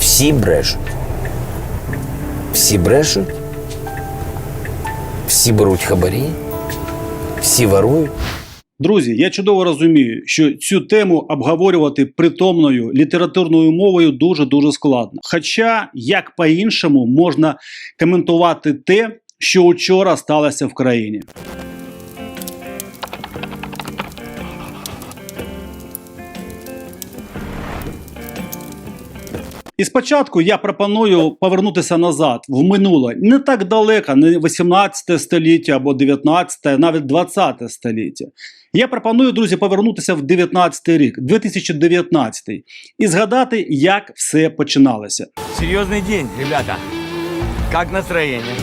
Всі брешуть. Всі брешуть. Всі беруть хабарі. Всі ворують. Друзі, я чудово розумію, що цю тему обговорювати притомною літературною мовою дуже дуже складно. Хоча як по-іншому можна коментувати те, що вчора сталося в країні. І спочатку я пропоную повернутися назад в минуле, не так далеко, не 18 століття або 19, навіть 20 століття. Я пропоную, друзі, повернутися в 19 рік, 2019, і згадати, як все починалося. Серйозний день, ребята. Як настроєння?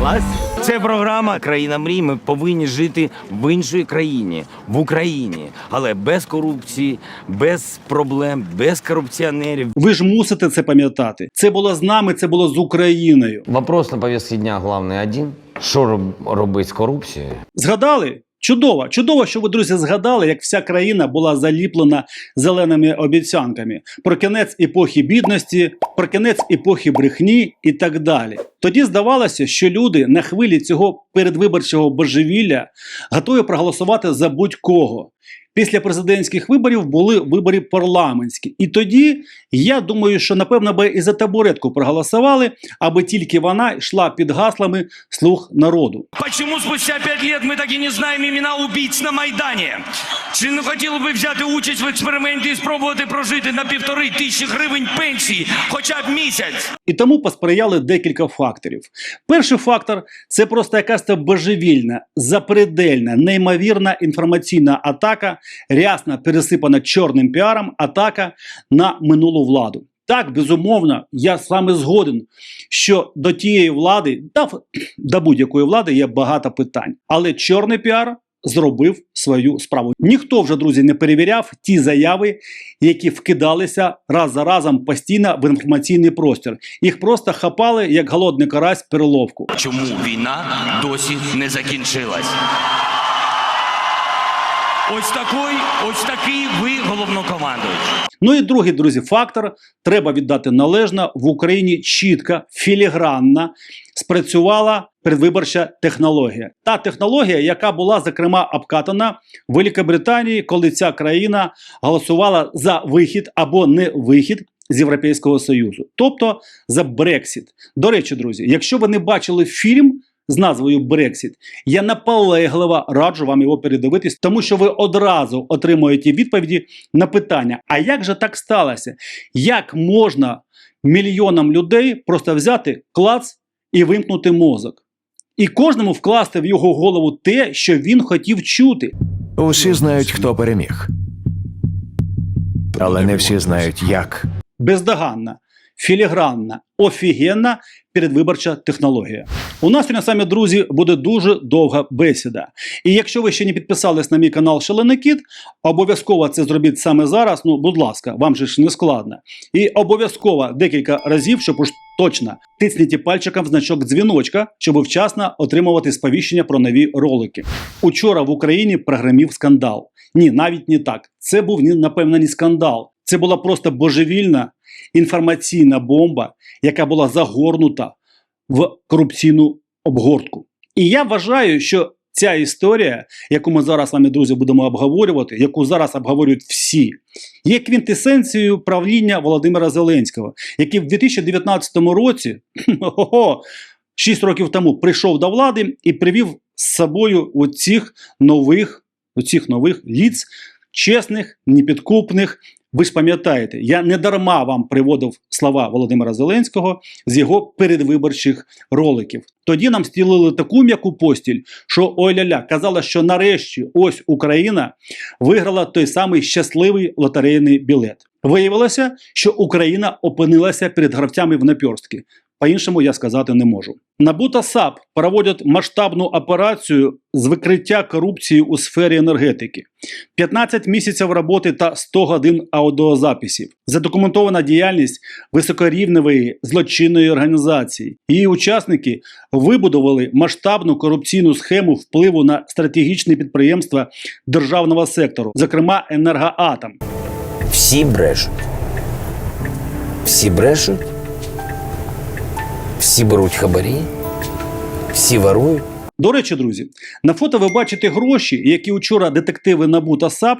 Клас? Це програма Країна мрій. Ми повинні жити в іншій країні, в Україні, але без корупції, без проблем, без корупціонерів. Ви ж мусите це пам'ятати. Це було з нами, це було з Україною. Вопрос на пов'язці дня головний один. Що роб- робити з корупцією? Згадали? Чудово, чудово, що ви, друзі, згадали, як вся країна була заліплена зеленими обіцянками про кінець епохи бідності, про кінець епохи брехні і так далі. Тоді здавалося, що люди на хвилі цього передвиборчого божевілля готові проголосувати за будь-кого. Після президентських виборів були вибори парламентські. І тоді я думаю, що напевно би і за табуретку проголосували, аби тільки вона йшла під гаслами слуг народу. Почему спустя пять лет ми так і не знаємо імена убійць на Майдані? Чи не хотіли би взяти участь в експерименті і спробувати прожити на півтори тисячі гривень пенсії хоча б місяць? І тому посприяли декілька факторів. Перший фактор це просто якась божевільна, запредельна, неймовірна інформаційна атака, рясно пересипана чорним піаром, атака на минулу владу. Так, безумовно, я вами згоден, що до тієї влади, та до будь-якої влади є багато питань. Але чорний піар зробив свою справу. Ніхто вже, друзі, не перевіряв ті заяви, які вкидалися раз за разом постійно в інформаційний простір. Їх просто хапали як голодний карась переловку. Чому війна досі не закінчилась? Ось такий, ось такий ви головнокомандуючий. Ну і другий, друзі, фактор треба віддати належно в Україні чітка, філігранна спрацювала передвиборча технологія. Та технологія, яка була зокрема обкатана в Великобританії, коли ця країна голосувала за вихід або не вихід. З Європейського Союзу, тобто за Брексіт. До речі, друзі, якщо ви не бачили фільм з назвою Брексіт, я наполегливо раджу вам його передивитись, тому що ви одразу отримуєте відповіді на питання: а як же так сталося? Як можна мільйонам людей просто взяти клац і вимкнути мозок? І кожному вкласти в його голову те, що він хотів чути. Усі знають, хто переміг. Але не всі знають, як. бездоганна, філігранна, офігенна передвиборча технологія. У нас сьогодні самі друзі буде дуже довга бесіда. І якщо ви ще не підписались на мій канал Шалений Кіт, обов'язково це зробіть саме зараз. Ну, будь ласка, вам же ж не складно. І обов'язково декілька разів, щоб уж точно тисніть пальчиком в значок дзвіночка, щоб вчасно отримувати сповіщення про нові ролики. Учора в Україні прогремів скандал. Ні, навіть не так. Це був напевно не скандал. Це була просто божевільна інформаційна бомба, яка була загорнута в корупційну обгортку. І я вважаю, що ця історія, яку ми зараз з вами, друзі, будемо обговорювати, яку зараз обговорюють всі, є квінтесенцією правління Володимира Зеленського, який в 2019 році, хо-хо, 6 років тому, прийшов до влади і привів з собою оцих нових, оцих нових ліц, чесних, непідкупних. Ви ж пам'ятаєте, я не дарма вам приводив слова Володимира Зеленського з його передвиборчих роликів. Тоді нам стілили таку м'яку постіль, що ой-ля-ля, казала, що нарешті ось Україна виграла той самий щасливий лотерейний білет. Виявилося, що Україна опинилася перед гравцями в наперстки. По-іншому я сказати не можу. НАБУ та САП проводять масштабну операцію з викриття корупції у сфері енергетики. 15 місяців роботи та 100 годин аудіозаписів. Задокументована діяльність високорівневої злочинної організації. Її учасники вибудували масштабну корупційну схему впливу на стратегічні підприємства державного сектору, зокрема енергоатом. Всі брешуть. Всі брешуть, всі беруть хабарі, всі ворують. До речі, друзі, на фото ви бачите гроші, які учора детективи НАБУ та САП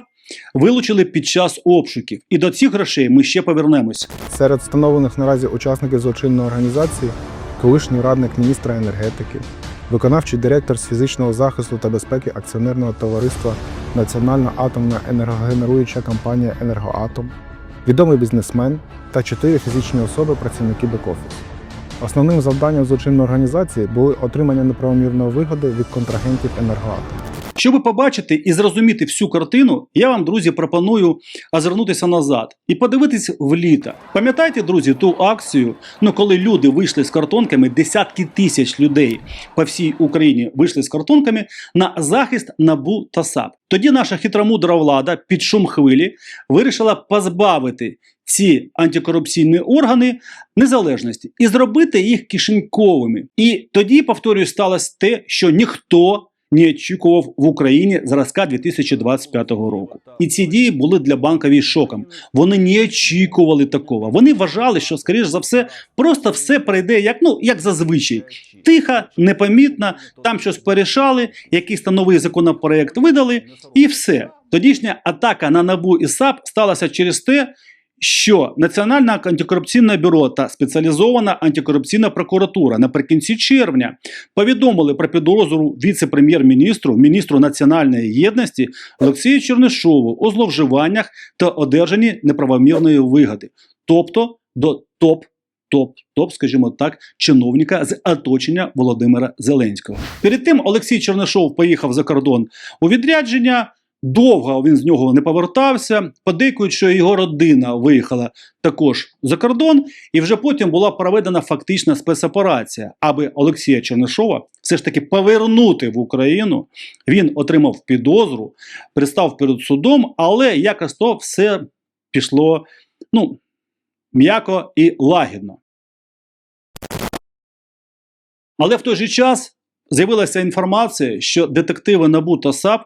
вилучили під час обшуків. І до цих грошей ми ще повернемось. Серед встановлених наразі учасників злочинної організації колишній радник міністра енергетики, виконавчий директор з фізичного захисту та безпеки акціонерного товариства Національна атомна енергогенеруюча компанія Енергоатом, відомий бізнесмен та чотири фізичні особи працівники бек-офісу. Основним завданням злочинної організації були отримання неправомірної вигоди від контрагентів енергоатому. Щоб побачити і зрозуміти всю картину, я вам, друзі, пропоную озирнутися назад і подивитись в літо. Пам'ятаєте, друзі, ту акцію, ну коли люди вийшли з картонками, десятки тисяч людей по всій Україні вийшли з картонками на захист НАБУ та САП. Тоді наша хитромудра влада під шум хвилі вирішила позбавити ці антикорупційні органи незалежності і зробити їх кишеньковими. І тоді, повторюю, сталося те, що ніхто не очікував в Україні зразка 2025 року. І ці дії були для банковій шоком. Вони не очікували такого. Вони вважали, що скоріш за все просто все пройде як ну як зазвичай. Тихо, непомітно, там щось порішали, якийсь новий законопроект видали, і все. Тодішня атака на набу і САП сталася через те, що Національне антикорупційне бюро та спеціалізована антикорупційна прокуратура наприкінці червня повідомили про підозру віце-прем'єр-міністру, міністру національної єдності Олексію Чернишову у зловживаннях та одержанні неправомірної вигоди, тобто до топ. Топ, топ, скажімо так, чиновника з оточення Володимира Зеленського. Перед тим Олексій Чернишов поїхав за кордон у відрядження. Довго він з нього не повертався. Подейкують, що його родина виїхала також за кордон, і вже потім була проведена фактична спецоперація, аби Олексія Чернишова все ж таки повернути в Україну. Він отримав підозру, пристав перед судом, але якось то все пішло ну, м'яко і лагідно. Але в той же час з'явилася інформація, що детективи НАБУ та САП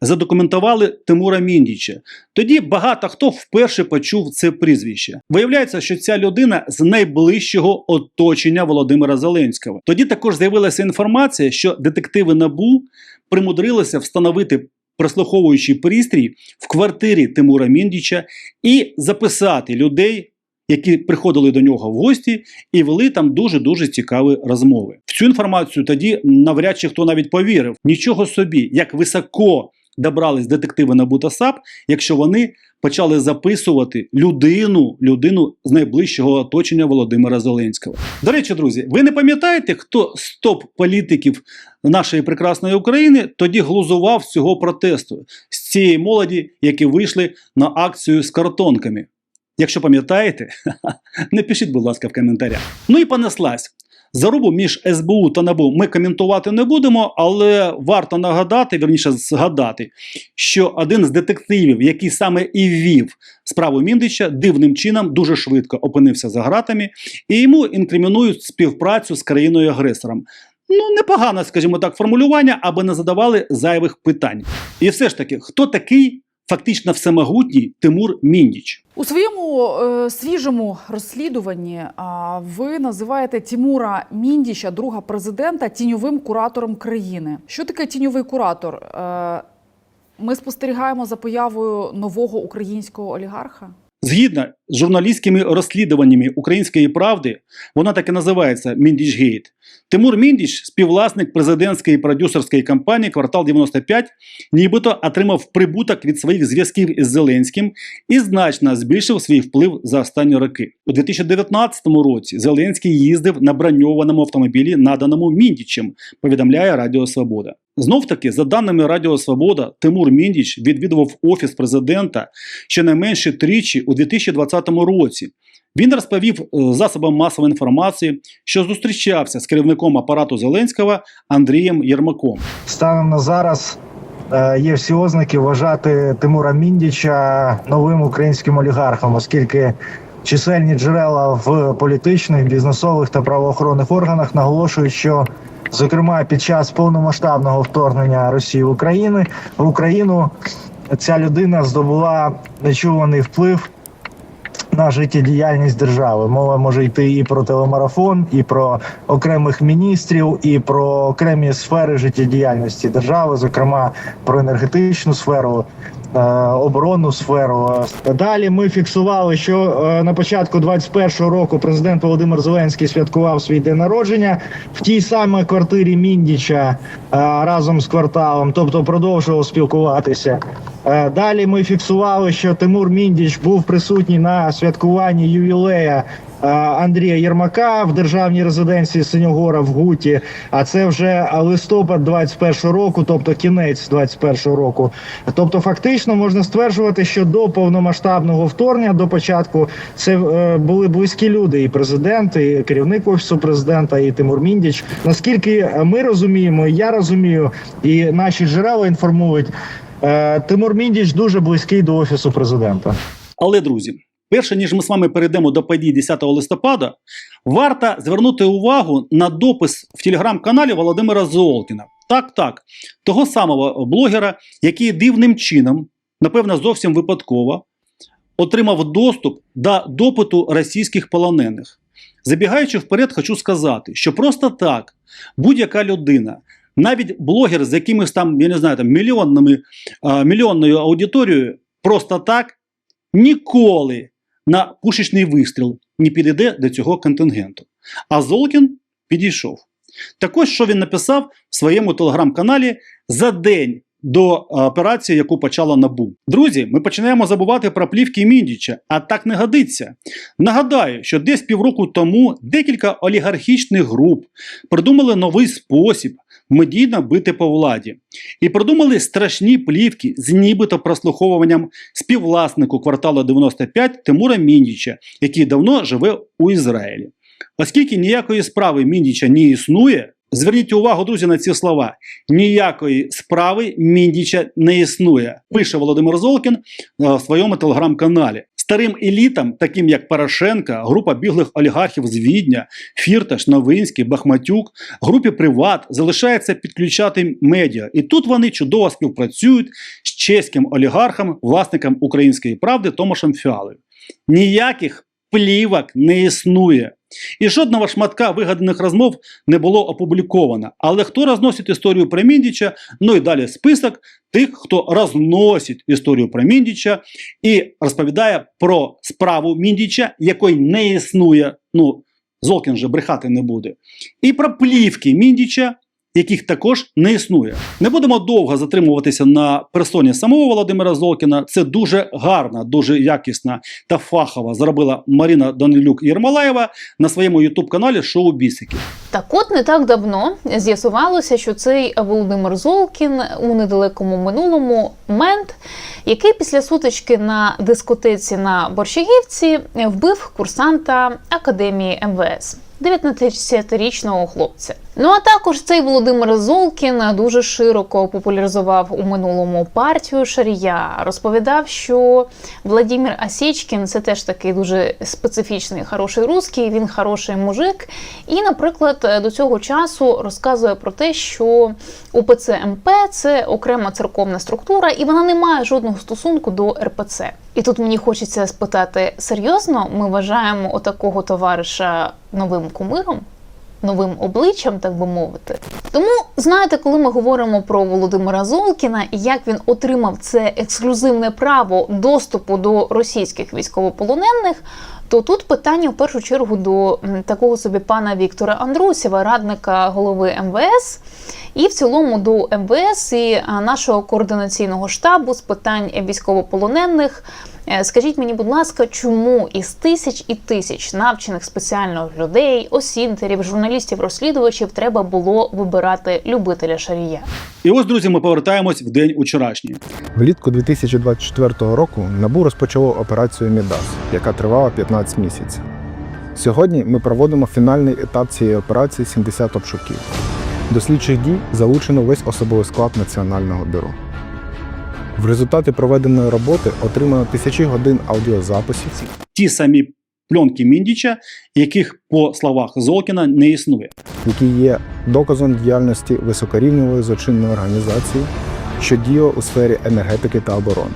задокументували Тимура Міндіча. Тоді багато хто вперше почув це прізвище. Виявляється, що ця людина з найближчого оточення Володимира Зеленського. Тоді також з'явилася інформація, що детективи НАБУ примудрилися встановити прослуховуючий пристрій в квартирі Тимура Міндіча і записати людей. Які приходили до нього в гості і вели там дуже дуже цікаві розмови. В цю інформацію тоді навряд чи хто навіть повірив. Нічого собі, як високо добрались детективи НАБУ та САП, якщо вони почали записувати людину, людину з найближчого оточення Володимира Зеленського. До речі, друзі, ви не пам'ятаєте, хто з топ-політиків нашої прекрасної України тоді глузував цього протесту з цієї молоді, які вийшли на акцію з картонками? Якщо пам'ятаєте, напишіть, будь ласка, в коментарях. Ну і понеслась. Зарубу між СБУ та НАБУ ми коментувати не будемо, але варто нагадати, вірніше згадати, що один з детективів, який саме і ввів справу Міндича, дивним чином дуже швидко опинився за ґратами, і йому інкримінують співпрацю з країною-агресором. Ну, непогане, скажімо так, формулювання, аби не задавали зайвих питань. І все ж таки, хто такий фактично всемогутній Тимур Міндіч? У своєму е, свіжому розслідуванні а, ви називаєте Тимура Міндіча, друга президента, тіньовим куратором країни. Що таке тіньовий куратор? Е, ми спостерігаємо за появою нового українського олігарха. Згідно з журналістськими розслідуваннями української правди, вона так і називається Міндічгейт. Тимур Міндіч, співвласник президентської продюсерської компанії Квартал 95, нібито отримав прибуток від своїх зв'язків із Зеленським і значно збільшив свій вплив за останні роки. У 2019 році Зеленський їздив на броньованому автомобілі, наданому Міндічем, повідомляє Радіо Свобода. Знов таки, за даними Радіо Свобода, Тимур Міндіч відвідував офіс президента щонайменше тричі у 2020 році. Він розповів е, засобам масової інформації, що зустрічався з керівником апарату Зеленського Андрієм Єрмаком. Станом на зараз е, є всі ознаки вважати Тимура Міндіча новим українським олігархом, оскільки чисельні джерела в політичних, бізнесових та правоохоронних органах наголошують, що зокрема під час повномасштабного вторгнення Росії в Україну в Україну ця людина здобула нечуваний вплив на життєдіяльність держави. Мова може йти і про телемарафон, і про окремих міністрів, і про окремі сфери життєдіяльності держави, зокрема про енергетичну сферу. Е, Оборонну сферу далі ми фіксували, що е, на початку 21-го року президент Володимир Зеленський святкував свій день народження в тій самій квартирі Міндіча е, разом з кварталом, тобто продовжував спілкуватися. Далі ми фіксували, що Тимур Міндіч був присутній на святкуванні ювілея Андрія Єрмака в державній резиденції Синьогора в Гуті. А це вже листопад 21 року, тобто кінець 21 року. Тобто, фактично можна стверджувати, що до повномасштабного вторгнення, до початку, це е, були близькі люди, і президент, і керівник офісу президента, і Тимур Міндіч. Наскільки ми розуміємо, і я розумію, і наші джерела інформують. Е, Тимур Міндіч дуже близький до офісу президента. Але, друзі, перше ніж ми з вами перейдемо до подій 10 листопада, варто звернути увагу на допис в телеграм-каналі Володимира Золкіна. Так, так, того самого блогера, який дивним чином, напевно, зовсім випадково, отримав доступ до допиту російських полонених. Забігаючи вперед, хочу сказати, що просто так будь-яка людина, навіть блогер з якимось там, я не знаю, там мільйонними, а, мільйонною аудиторією, просто так ніколи на пушечний вистріл не підійде до цього контингенту. А Золкін підійшов. Також що він написав в своєму телеграм-каналі за день до операції, яку почала НАБУ. Друзі, ми починаємо забувати про плівки Міндіча, а так не годиться. Нагадаю, що десь півроку тому декілька олігархічних груп придумали новий спосіб медійно бити по владі. І придумали страшні плівки з нібито прослуховуванням співвласнику кварталу 95 Тимура Міндіча, який давно живе у Ізраїлі. Оскільки ніякої справи Міндіча не існує, зверніть увагу, друзі, на ці слова. Ніякої справи Міндіча не існує, пише Володимир Золкін е, в своєму телеграм-каналі. Старим елітам, таким як Порошенка, група біглих олігархів з Відня, Фірташ, Новинський, Бахматюк, групі Приват залишається підключати медіа. І тут вони чудово співпрацюють з чеським олігархом, власником української правди Томашем Фіалою. Ніяких плівок не існує. І жодного шматка вигаданих розмов не було опубліковано. Але хто розносить історію про Міндіча? Ну і далі список тих, хто розносить історію про Міндіча і розповідає про справу Міндіча, якої не існує. Ну, Золкін же брехати не буде. І про плівки Міндіча, яких також не існує. Не будемо довго затримуватися на персоні самого Володимира Золкіна. Це дуже гарна, дуже якісна та фахова зробила Маріна Данилюк Єрмолаєва на своєму ютуб-каналі Шоу Бісики. Так от не так давно з'ясувалося, що цей Володимир Золкін у недалекому минулому мент, який після сутички на дискотеці на Борщагівці вбив курсанта академії МВС. 19-річного хлопця. Ну а також цей Володимир Золкін дуже широко популяризував у минулому партію Шарія. Розповідав, що Владимир Асічкін це теж такий дуже специфічний хороший русський, він хороший мужик. І, наприклад, до цього часу розказує про те, що УПЦ МП це окрема церковна структура, і вона не має жодного стосунку до РПЦ. І тут мені хочеться спитати серйозно, ми вважаємо отакого товариша новим кумиром? Новим обличчям, так би мовити. Тому знаєте, коли ми говоримо про Володимира Золкіна і як він отримав це ексклюзивне право доступу до російських військовополонених, то тут питання в першу чергу до такого собі пана Віктора Андрусєва, радника голови МВС, і в цілому до МВС і нашого координаційного штабу з питань військовополонених. Е, Скажіть мені, будь ласка, чому із тисяч і тисяч навчених спеціально людей, осінтерів, журналістів-розслідувачів треба було вибирати любителя шарія? І ось, друзі, ми повертаємось в день учорашній. Влітку 2024 року НАБУ розпочало операцію Мідас, яка тривала 15 місяців. Сьогодні ми проводимо фінальний етап цієї операції 70 обшуків. До слідчих дій залучено весь особовий склад Національного бюро. В результаті проведеної роботи отримано тисячі годин аудіозаписів, Ті самі пленки Міндіча, яких, по словах Золкіна, не існує. які є доказом діяльності високорівневої злочинної організації, що діяла у сфері енергетики та оборони.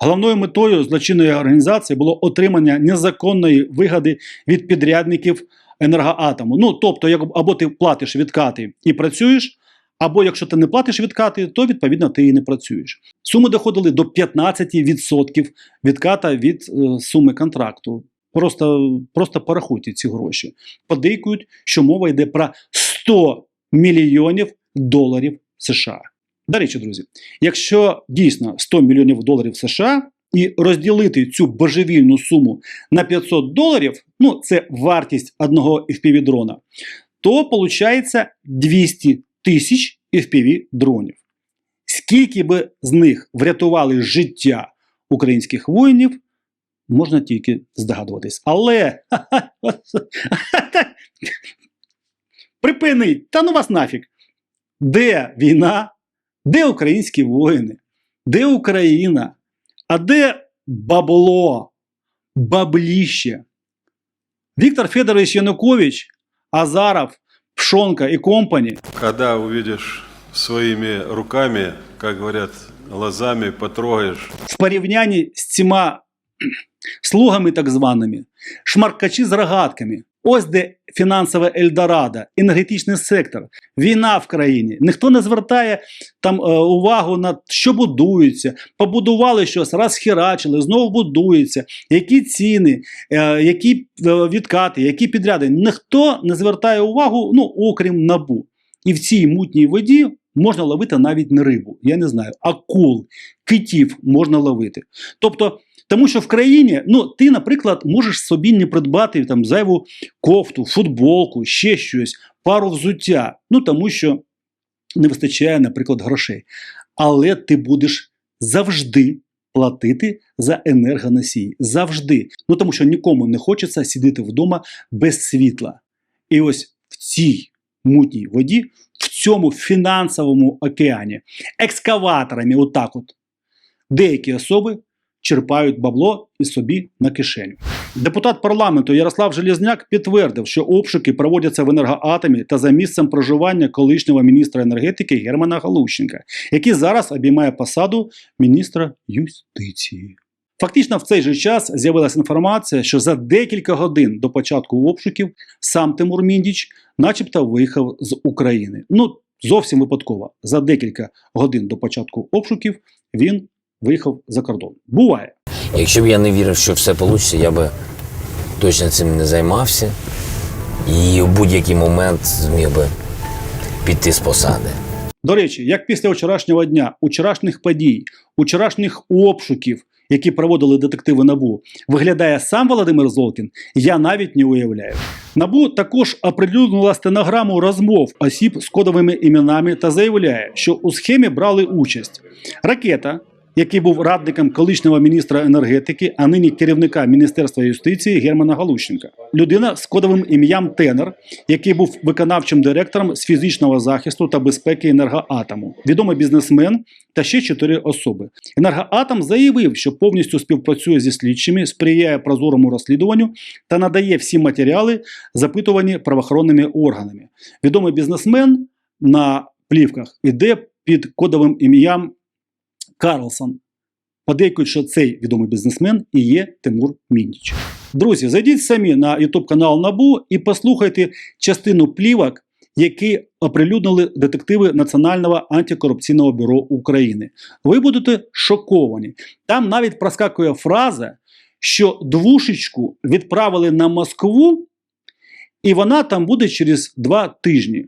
Головною метою злочинної організації було отримання незаконної вигоди від підрядників енергоатому. Ну тобто, як або ти платиш відкати і працюєш, або якщо ти не платиш відкати, то відповідно ти і не працюєш. Суми доходили до 15% відката від е, суми контракту. Просто, просто порахуйте ці гроші. Подейкують, що мова йде про 100 мільйонів доларів США. До речі, друзі, якщо дійсно 100 мільйонів доларів США і розділити цю божевільну суму на 500 доларів, ну це вартість одного FPV-дрона, то виходить 200 тисяч FPV-дронів. Скільки би з них врятували життя українських воїнів, можна тільки здогадуватись. Але припиніть, та ну вас нафіг. Де війна? Де українські воїни? Де Україна? А де бабло? Бабліще? Віктор Федорович Янукович, Азаров, Пшонка і компані Когда увидишь своими руками, как говорят, глазами потрогаешь, в порівнянні з цими слугами так званими, шмаркачі з рогатками. Ось де фінансове Ельдорадо, енергетичний сектор, війна в країні. Ніхто не звертає там е, увагу на що будується. Побудували щось, розхерачили, знову будується. Які ціни, е, які е, відкати, які підряди. Ніхто не звертає увагу, ну окрім набу. І в цій мутній воді можна ловити навіть не рибу. Я не знаю, акул, китів можна ловити. Тобто, тому що в країні, ну ти, наприклад, можеш собі не придбати там зайву кофту, футболку, ще щось, пару взуття. Ну тому що не вистачає, наприклад, грошей. Але ти будеш завжди платити за енергоносії. Завжди. Ну тому що нікому не хочеться сидіти вдома без світла. І ось в цій мутній воді, в цьому фінансовому океані, екскаваторами, отак от, деякі особи черпають бабло і собі на кишеню. Депутат парламенту Ярослав Железняк підтвердив, що обшуки проводяться в енергоатомі та за місцем проживання колишнього міністра енергетики Германа Галущенка, який зараз обіймає посаду міністра юстиції. Фактично в цей же час з'явилася інформація, що за декілька годин до початку обшуків сам Тимур Міндіч начебто виїхав з України. Ну, зовсім випадково. За декілька годин до початку обшуків він виїхав за кордон. Буває. Якщо б я не вірив, що все вийде, я би точно цим не займався. І в будь-який момент зміг би піти з посади. До речі, як після вчорашнього дня, вчорашніх подій, вчорашніх обшуків, які проводили детективи НАБУ, виглядає сам Володимир Золкін, я навіть не уявляю. НАБУ також оприлюднила стенограму розмов осіб з кодовими іменами та заявляє, що у схемі брали участь ракета, який був радником колишнього міністра енергетики, а нині керівника Міністерства юстиції Германа Галущенка. Людина з кодовим ім'ям Тенер, який був виконавчим директором з фізичного захисту та безпеки енергоатому, відомий бізнесмен та ще чотири особи. Енергоатом заявив, що повністю співпрацює зі слідчими, сприяє прозорому розслідуванню та надає всі матеріали, запитувані правоохоронними органами. Відомий бізнесмен на плівках іде під кодовим ім'ям Карлсон. Подейкують, що цей відомий бізнесмен і є Тимур Міндіч. Друзі, зайдіть самі на YouTube канал Набу і послухайте частину плівок, які оприлюднили детективи Національного антикорупційного бюро України. Ви будете шоковані. Там навіть проскакує фраза, що двушечку відправили на Москву, і вона там буде через два тижні.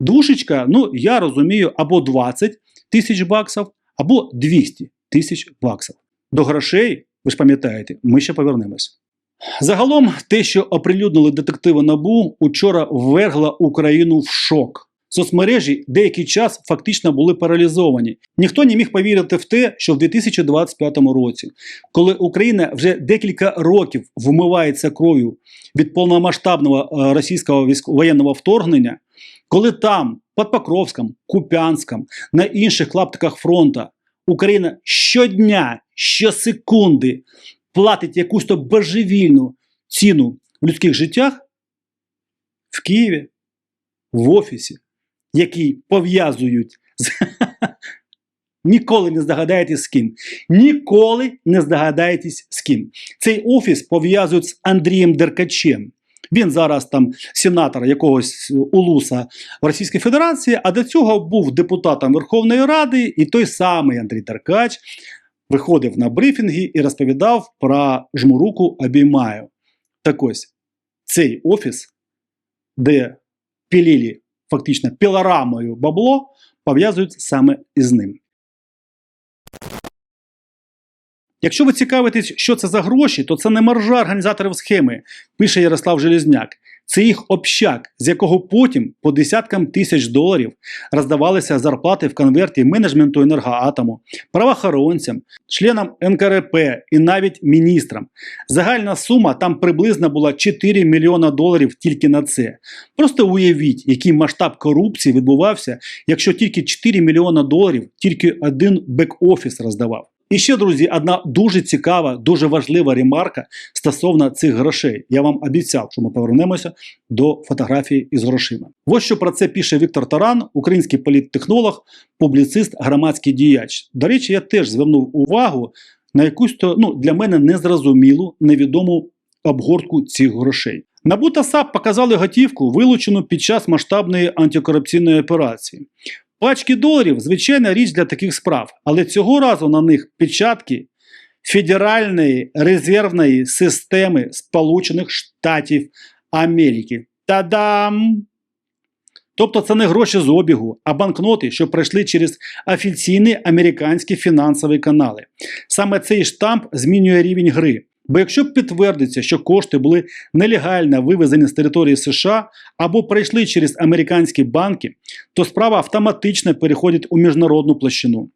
Двушечка, ну я розумію, або 20 тисяч баксів, або 200 тисяч баксів. До грошей, ви ж пам'ятаєте, ми ще повернемось. Загалом, те, що оприлюднили детективи НАБУ, учора ввергло Україну в шок. Соцмережі деякий час фактично були паралізовані. Ніхто не міг повірити в те, що в 2025 році, коли Україна вже декілька років вмивається кров'ю від повномасштабного е, російського воєнного вторгнення, коли там, під Покровськом, Куп'янськом, на інших клаптиках фронту Україна щодня, щосекунди платить якусь то божевільну ціну в людських життях в Києві, в офісі, який пов'язують з Ніколи не здогадаєтесь з ким. Ніколи не здогадаєтесь з ким. Цей офіс пов'язують з Андрієм Деркачем. Він зараз там сенатор якогось улуса в Російській Федерації, а до цього був депутатом Верховної Ради, і той самий Андрій Деркач виходив на брифінги і розповідав про жму руку обіймаю. Так ось цей офіс, де пілілі фактично пілорамою бабло, пов'язують саме із ним. Якщо ви цікавитесь, що це за гроші, то це не маржа організаторів схеми, пише Ярослав Железняк. Це їх общак, з якого потім по десяткам тисяч доларів роздавалися зарплати в конверті менеджменту енергоатому, правоохоронцям, членам НКРП і навіть міністрам. Загальна сума там приблизно була 4 мільйона доларів тільки на це. Просто уявіть, який масштаб корупції відбувався, якщо тільки 4 мільйона доларів тільки один бек-офіс роздавав. І ще, друзі, одна дуже цікава, дуже важлива ремарка стосовно цих грошей. Я вам обіцяв, що ми повернемося до фотографії із грошима. Ось що про це пише Віктор Таран, український політтехнолог, публіцист, громадський діяч. До речі, я теж звернув увагу на якусь то ну, для мене незрозумілу, невідому обгортку цих грошей. НАБУ та САП показали готівку, вилучену під час масштабної антикорупційної операції. Пачки доларів звичайна річ для таких справ, але цього разу на них печатки Федеральної резервної системи Сполучених Штатів Америки. Та-дам! Тобто це не гроші з обігу, а банкноти, що пройшли через офіційні американські фінансові канали. Саме цей штамп змінює рівень гри. Бо якщо підтвердиться, що кошти були нелегально вивезені з території США або пройшли через американські банки, то справа автоматично переходить у міжнародну площину.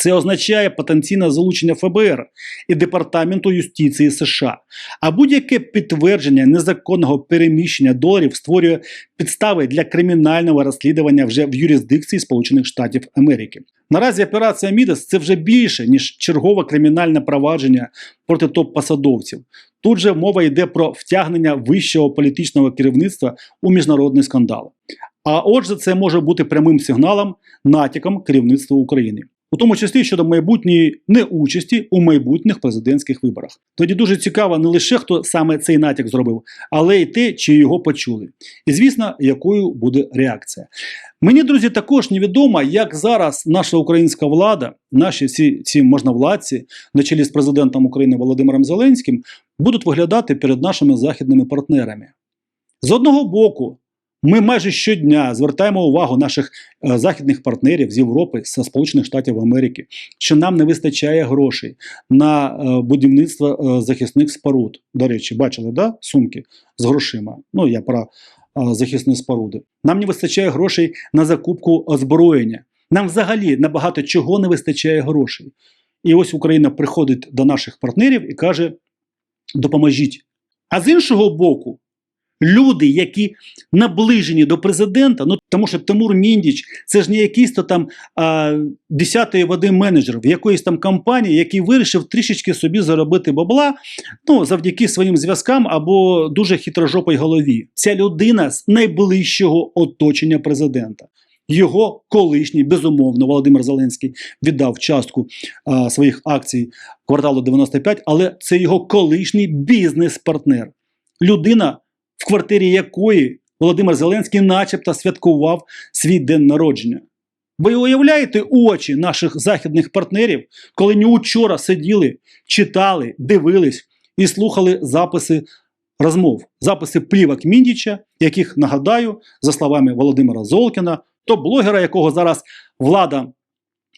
Це означає потенційне залучення ФБР і Департаменту юстиції США. А будь-яке підтвердження незаконного переміщення доларів створює підстави для кримінального розслідування вже в юрисдикції Сполучених Штатів Америки. Наразі операція Мідас це вже більше ніж чергове кримінальне провадження проти топ-посадовців. Тут же мова йде про втягнення вищого політичного керівництва у міжнародний скандал. А отже, це може бути прямим сигналом, натяком керівництва України. У тому числі щодо майбутньої неучасті у майбутніх президентських виборах. Тоді дуже цікаво не лише хто саме цей натяк зробив, але й те, чи його почули. І звісно, якою буде реакція. Мені, друзі, також невідомо, як зараз наша українська влада, наші ці, ці можновладці, на чолі з президентом України Володимиром Зеленським, будуть виглядати перед нашими західними партнерами. З одного боку, ми майже щодня звертаємо увагу наших е, західних партнерів з Європи, з Сполучених Штатів Америки, що нам не вистачає грошей на е, будівництво е, захисних споруд. До речі, бачили, да? сумки з грошима. Ну, я про захисні споруди. Нам не вистачає грошей на закупку озброєння. Нам взагалі набагато чого не вистачає грошей. І ось Україна приходить до наших партнерів і каже: допоможіть. А з іншого боку, люди, які наближені до президента, ну тому що Тимур Міндіч це ж не якийсь то там десятої води менеджер в якоїсь там компанії, який вирішив трішечки собі заробити бабла, ну завдяки своїм зв'язкам або дуже хитрожопій голові. Ця людина з найближчого оточення президента. Його колишній, безумовно, Володимир Зеленський віддав частку а, своїх акцій кварталу 95, але це його колишній бізнес-партнер. Людина, в квартирі якої Володимир Зеленський начебто святкував свій день народження. Ви уявляєте очі наших західних партнерів, коли не учора сиділи, читали, дивились і слухали записи розмов, записи плівок Міндіча, яких, нагадаю, за словами Володимира Золкіна, то блогера, якого зараз влада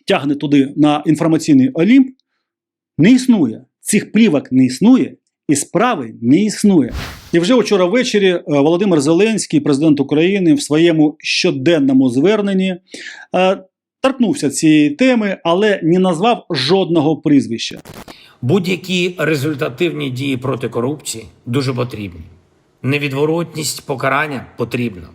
тягне туди на інформаційний олімп, не існує. Цих плівок не існує і справи не існує. І вже вчора ввечері е, Володимир Зеленський, президент України, в своєму щоденному зверненні е, торкнувся цієї теми, але не назвав жодного прізвища. Будь-які результативні дії проти корупції дуже потрібні. Невідворотність покарання потрібна.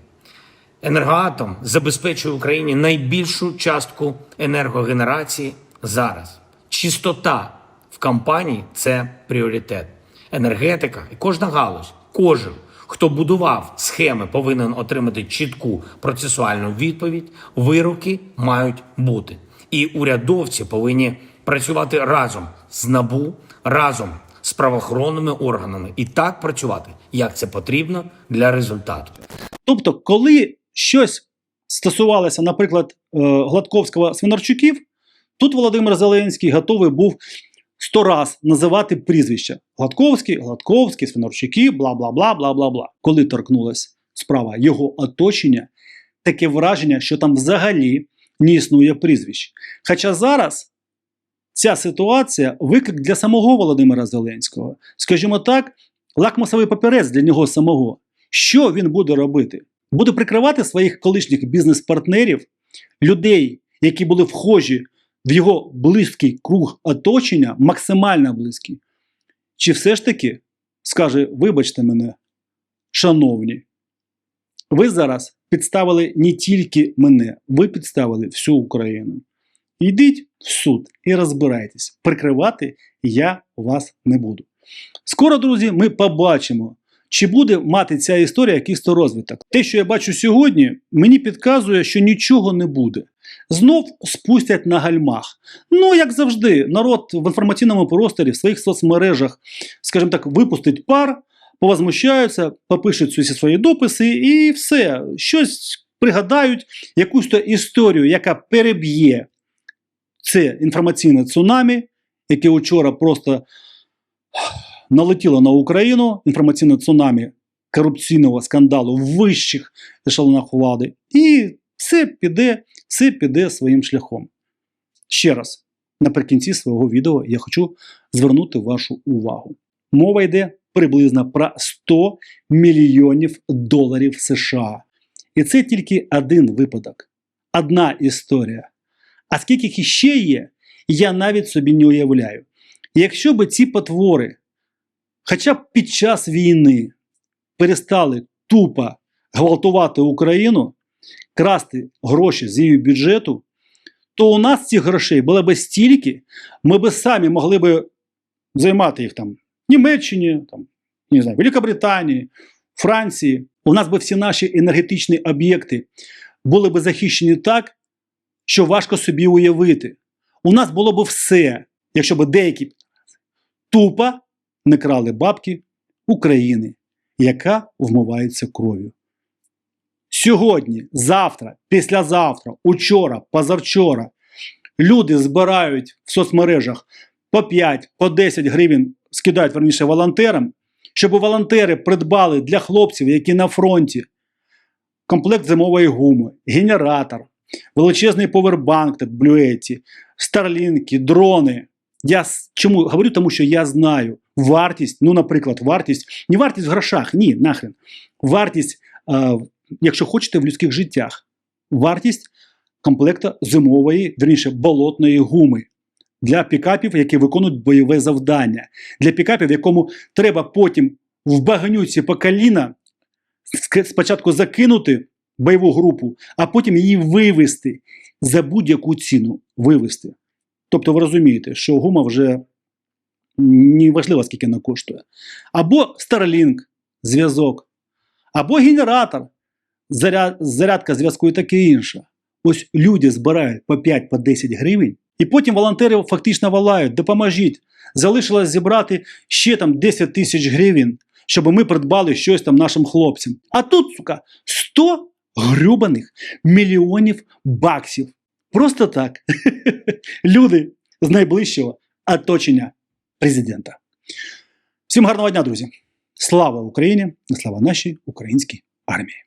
Енергоатом забезпечує Україні найбільшу частку енергогенерації зараз. Чистота в компанії це пріоритет. Енергетика і кожна галузь, кожен, хто будував схеми, повинен отримати чітку процесуальну відповідь. Вироки мають бути. І урядовці повинні працювати разом з НАБУ, разом з правоохоронними органами і так працювати, як це потрібно для результату. Тобто, коли щось стосувалося, наприклад, е, Гладковського Свинарчуків, тут Володимир Зеленський готовий був сто раз називати прізвища Гладковський, Гладковський, Свинарчуки, бла бла бла бла бла бла. Коли торкнулася справа його оточення, таке враження, що там взагалі не існує прізвищ. Хоча зараз ця ситуація виклик для самого Володимира Зеленського. Скажімо так, лакмусовий папірець для нього самого. Що він буде робити? Буде прикривати своїх колишніх бізнес-партнерів, людей, які були вхожі в його близький круг оточення, максимально близький. Чи все ж таки скаже, вибачте мене, шановні, ви зараз підставили не тільки мене, ви підставили всю Україну. Йдіть в суд і розбирайтесь. Прикривати я вас не буду. Скоро, друзі, ми побачимо, чи буде мати ця історія якийсь то розвиток. Те, що я бачу сьогодні, мені підказує, що нічого не буде. Знов спустять на гальмах. Ну, як завжди, народ в інформаційному просторі, в своїх соцмережах, скажімо так, випустить пар, повозмущаються, попишуть всі свої дописи і все. Щось пригадають, якусь то історію, яка переб'є це інформаційне цунамі, яке вчора просто налетіло на Україну, інформаційне цунамі корупційного скандалу в вищих ешелонах влади, і все піде, все піде своїм шляхом. Ще раз, наприкінці свого відео я хочу звернути вашу увагу. Мова йде приблизно про 100 мільйонів доларів США. І це тільки один випадок, одна історія. А скільки їх іще є, я навіть собі не уявляю. Якщо би ці потвори, хоча б під час війни, перестали тупо гвалтувати Україну, красти гроші з її бюджету, то у нас цих грошей було б стільки, ми б самі могли б займати їх там в Німеччині, там, не знаю, Великобританії, Франції. У нас би всі наші енергетичні об'єкти були б захищені так, що важко собі уявити. У нас було б все, якщо б деякі тупо не крали бабки України, яка вмивається кров'ю. Сьогодні, завтра, післязавтра, учора, позавчора люди збирають в соцмережах по 5, по 10 гривень, скидають верніше волонтерам, щоб волонтери придбали для хлопців, які на фронті, комплект зимової гуми, генератор, величезний повербанк, так блюеті, старлінки, дрони. Я чому говорю, тому що я знаю вартість, ну, наприклад, вартість, не вартість в грошах, ні, нахрен. Вартість, е, якщо хочете, в людських життях. Вартість комплекта зимової, верніше, болотної гуми для пікапів, які виконують бойове завдання. Для пікапів, якому треба потім в багнюці по коліна спочатку закинути бойову групу, а потім її вивести за будь-яку ціну. Вивести. Тобто ви розумієте, що гума вже не важливо, скільки вона коштує. Або Starlink, зв'язок, або генератор, заряд, зарядка зв'язку і таке інше. Ось люди збирають по 5 по 10 гривень, і потім волонтери фактично волають, допоможіть. Залишилось зібрати ще там 10 тисяч гривень, щоб ми придбали щось там нашим хлопцям. А тут, сука, 100 грюбаних мільйонів баксів. Просто так. Люди з найближчого оточення президента. Всім гарного дня, друзі! Слава Україні! Слава нашій українській армії!